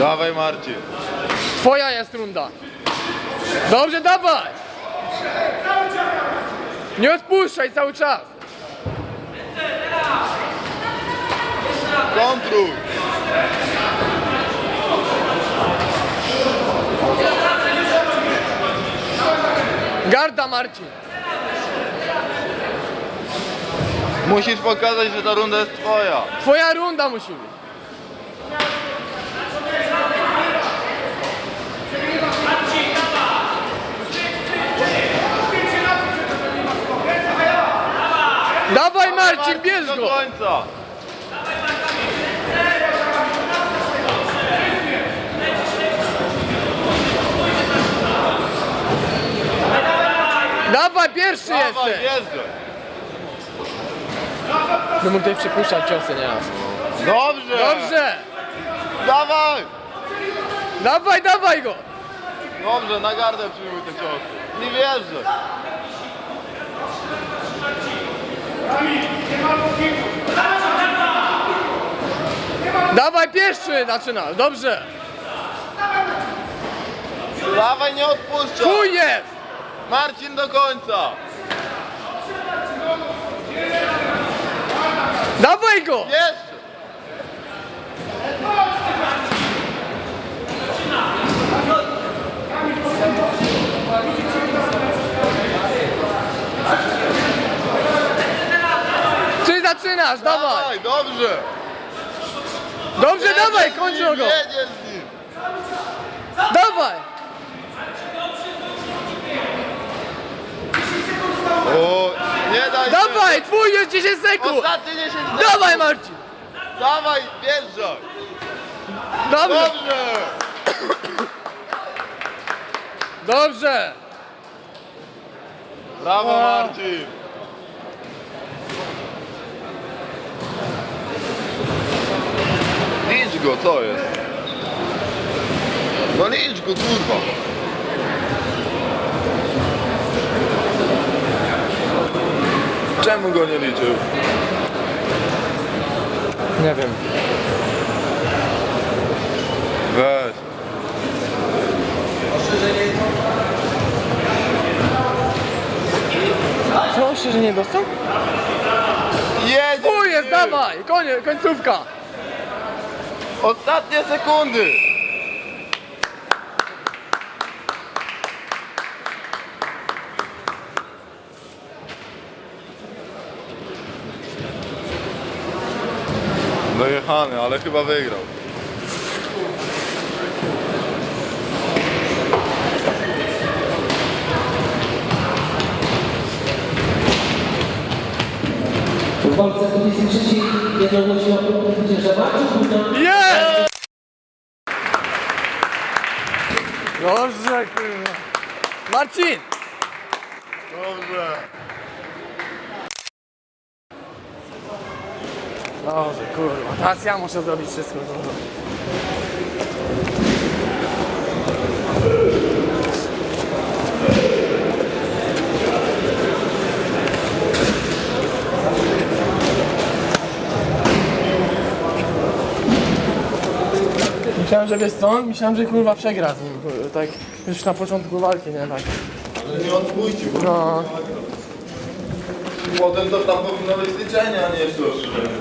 Dawaj Marcin. Twoja jest runda. Dobrze, dawaj! Nie odpuszczaj cały czas. Kontruj. Garda, Marcin. Musisz pokazać, że ta runda jest twoja. Twoja runda musi być. Dawaj Marcin, bierz do go! końca. Dawaj, pierwszy Dawaj, jesteś! jest go. No mógł tutaj przypuszczać ciosy, nie? Dobrze. Dobrze! Dawaj. Dawaj, dawaj go! Dobrze, na gardę przyjmuj te ciosy. Nie wierzę. Dawaj, pierwszy zaczynasz, dobrze! Dawaj, nie odpuszczaj. Twój jest! Marcin do końca. Dawaj go! Jeszcze. Zaczynasz, dawaj! Dawaj, dobrze. Dobrze, Jedziesz dawaj, z kończ nim, go! Jedziesz z nim. Dawaj! O, nie daj się. Dawaj, twój jest 10 sekund! Ostatnie 10 sekund. Dawaj Marcin! Dawaj, wjeżdżaj. Dobrze! Dobrze. Dobrze! Brawo. Marcin. Licz go, co jest? No licz go, kurwa. Czemu go nie liczył? Nie wiem. Weź. Co, się, że nie dostał? Jedzie! Twój jest, dawaj! Koniec, końcówka! Ostatnie sekundy! Dojechany, ale chyba wygrał. W walce 23 jednogłośnie Dobrze, kurwa. Marcin! Dobrze. Dobrze, kurwa. Teraz ja muszę zrobić wszystko. Kurwa. Myślałem, że wiesz co? Myślałem, że kurwa przegra z nim. kurwa, Tak już na początku walki, nie tak. Ale nie odpuścił. No. Potem to tam powinno być leczenie, a nie jeszcze ostrzeżenie.